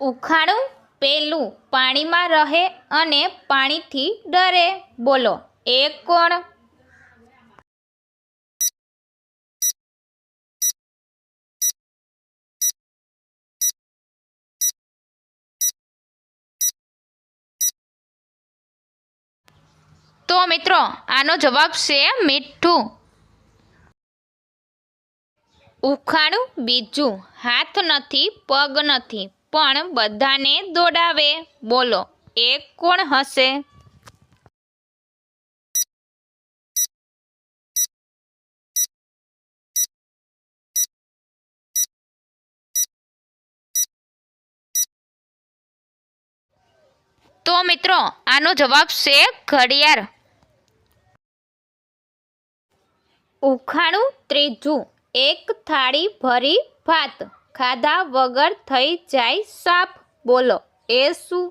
ઉખાણું પેલું પાણીમાં રહે અને પાણીથી ડરે બોલો એ કોણ તો મિત્રો આનો જવાબ છે મીઠું ઉખાણું બીજું હાથ નથી પગ નથી પણ બધાને દોડાવે. બોલો, એ કોણ હશે? તો મિત્રો, આનો જવાબ છે ઘડિયાળ. ઉખાણું ત્રીજું, એક થાળી ભરી ભાત. ખાધા વગર થઈ જાય સાફ બોલો, એ શું?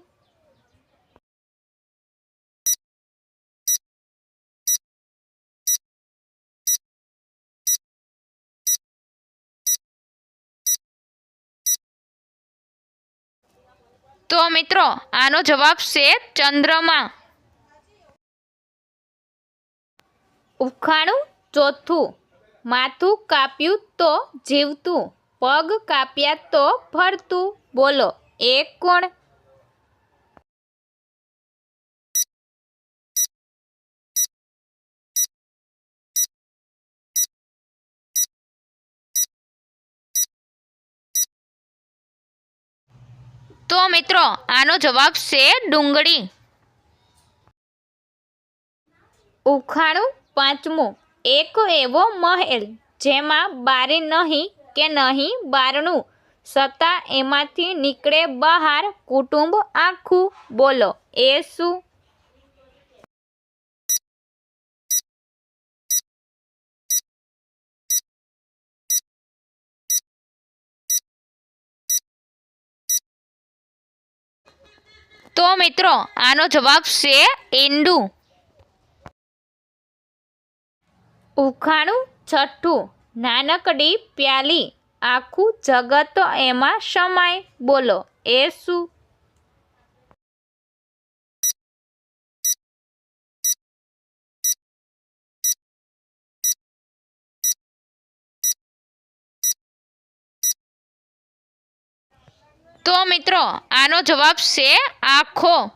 તો મિત્રો, આનો જવાબ છે ચંદ્રમા. ઉખાણું ચોથું, માથું કાપ્યું તો જીવતું. પગ કાપ્યા તો ફરતું. બોલો, એ કોણ? તો મિત્રો, આનો જવાબ છે ડુંગળી. ઉખાણું પાંચમું. એક એવો મહેલ જેમાં બારી નહીં કે નહીં બારણું? સત્તા એમાંથી નીકળે બહાર કુટુંબ આખું. બોલો, એ શું? તો મિત્રો, આનો જવાબ છે ઈંડું. ઉખાણું, છઠ્ઠું. નાનકડી પ્યાલી આખું જગત એમાં સમાય. બોલો, એ શું? તો મિત્રો, આનો જવાબ છે આખો.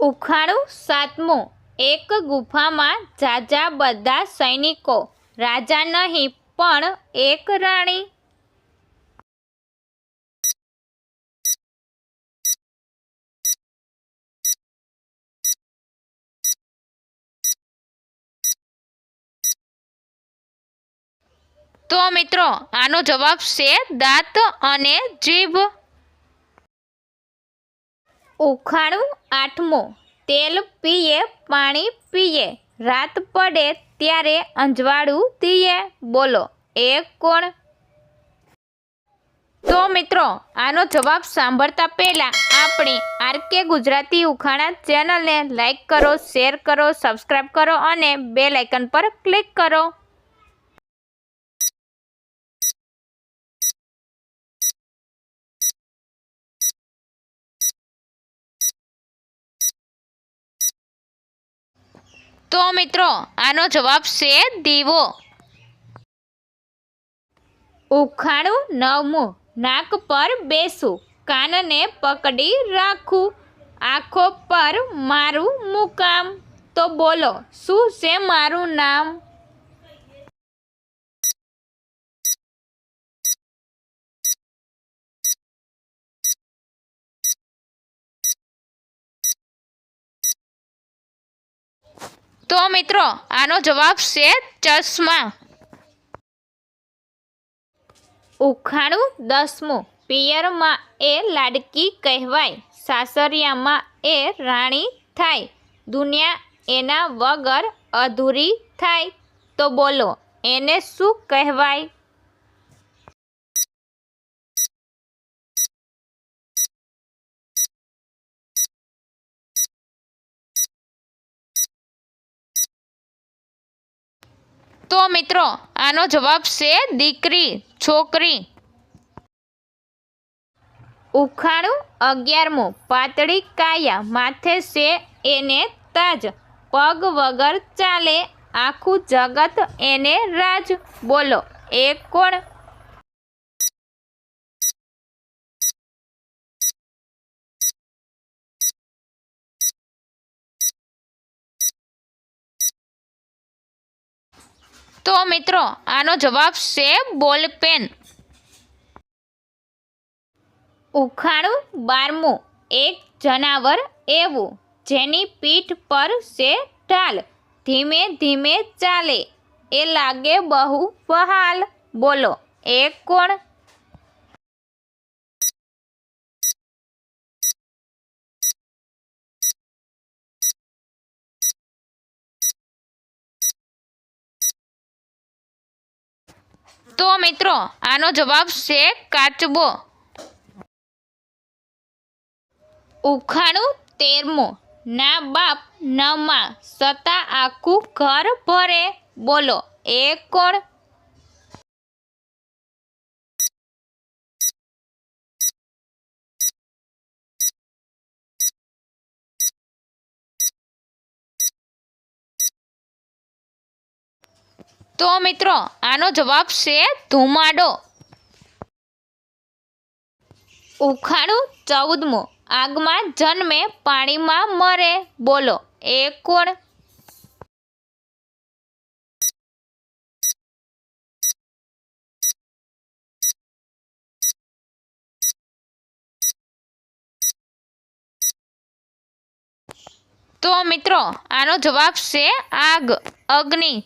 ઉખાણું સાતમું. એક ગુફામાં જાજા બધા સૈનિકો, રાજા નહીં, પણ એક રાણી. તો મિત્રો, આનો જવાબ છે દાંત અને જીભ. ઉખાણું આઠમું. તેલ પીએ, પાણી પીએ. રાત પડે ત્યારે અંજવાળું દીએ બોલો, એ કોણ? તો મિત્રો, આનો જવાબ સાંભળતા પહેલાં આપણી આરકે ગુજરાતી ઉખાણા ચેનલને લાઇક કરો, શેર કરો સબસ્ક્રાઈબ કરો અને બે લાઇકન પર ક્લિક કરો. તો મિત્રો, આનો જવાબ છે દીવો. ઉખાણું નવમું, નાક પર બેસું, કાનને પકડી રાખું, આંખો પર મારું મુકામ. તો બોલો, શું છે મારું નામ? તો મિત્રો, આનો જવાબ છે ચશ્મા. ઉખાણું દસમું. પિયરમાં એ લાડકી કહેવાય. સાસરિયામાં એ રાણી થાય. દુનિયા એના વગર અધૂરી થાય. તો બોલો, એને શું કહેવાય? તો મિત્રો, આનો જવાબ છે દીકરી, છોકરી. ઉખાણું અગિયારમું, પાતળી કાયા, માથે છે એને તાજ. પગ વગર ચાલે આખું જગત એને રાજ. બોલો, એ કોણ? તો મિત્રો, આનો જવાબ છે બોલપેન ઉખાણું બારમું, એક જનાવર એવું, જેની પીઠ પર છે ઢાલ. ધીમે ધીમે ચાલે, એ લાગે બહુ બહાલ બોલો, એ કોણ? તો મિત્રો, આનો જવાબ છે કાચબો. ઉખાણું તેરમું. ના બાપ, ન માં. સતા આખું ઘર ભરે. બોલો એ કોણ? તો મિત્રો, આનો જવાબ છે ધુમાડો. ઉખાણું ચૌદમું. આગમાં જન્મે પાણીમાં મરે. બોલો, એ કોણ? તો મિત્રો, આનો જવાબ છે આગ, અગ્નિ.